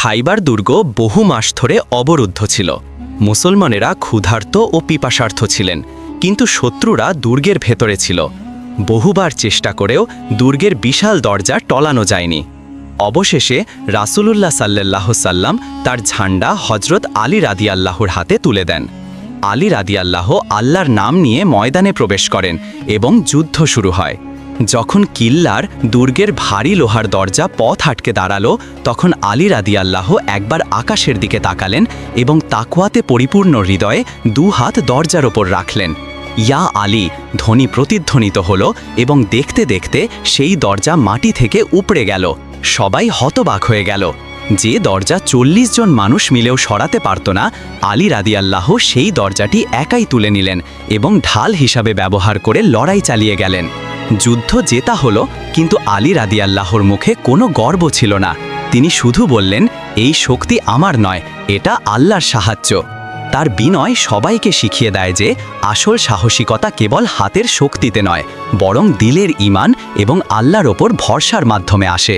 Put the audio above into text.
খাইবার দুর্গ বহু মাস ধরে অবরুদ্ধ ছিল। মুসলমানেরা ক্ষুধার্ত ও পিপাসার্থ ছিলেন, কিন্তু শত্রুরা দুর্গের ভেতরে ছিল। বহুবার চেষ্টা করেও দুর্গের বিশাল দরজা টলানো যায়নি। অবশেষে রাসূলুল্লাহ সাল্লাল্লাহ সাল্লাম তার ঝান্ডা হজরত আলী রাদিয়াল্লাহর হাতে তুলে দেন। আলী রাদিয়াল্লাহ আল্লাহর নাম নিয়ে ময়দানে প্রবেশ করেন এবং যুদ্ধ শুরু হয়। যখন কিল্লার দুর্গের ভারী লোহার দরজা পথ আটকে দাঁড়াল, তখন আলী রাদিয়াল্লাহ একবার আকাশের দিকে তাকালেন এবং তাকুয়াতে পরিপূর্ণ হৃদয়ে দু হাত দরজার ওপর রাখলেন। ইয়া আলী, ধ্বনি প্রতিধ্বনিত হল এবং দেখতে দেখতে সেই দরজা মাটি থেকে উপড়ে গেল। সবাই হতবাক হয়ে গেল। যে দরজা চল্লিশ জন মানুষ মিলেও সরাতে পারত না, আলী রাদিয়াল্লাহ সেই দরজাটি একাই তুলে নিলেন এবং ঢাল হিসাবে ব্যবহার করে লড়াই চালিয়ে গেলেন। যুদ্ধ জেতা হলো, কিন্তু আলী রাদিয়াল্লাহর মুখে কোনো গর্ব ছিল না। তিনি শুধু বললেন, এই শক্তি আমার নয়, এটা আল্লাহর সাহায্য। তার বিনয় সবাইকে শিখিয়ে দেয় যে, আসল সাহসিকতা কেবল হাতের শক্তিতে নয়, বরং দিলের ইমান এবং আল্লাহর ওপর ভরসার মাধ্যমে আসে।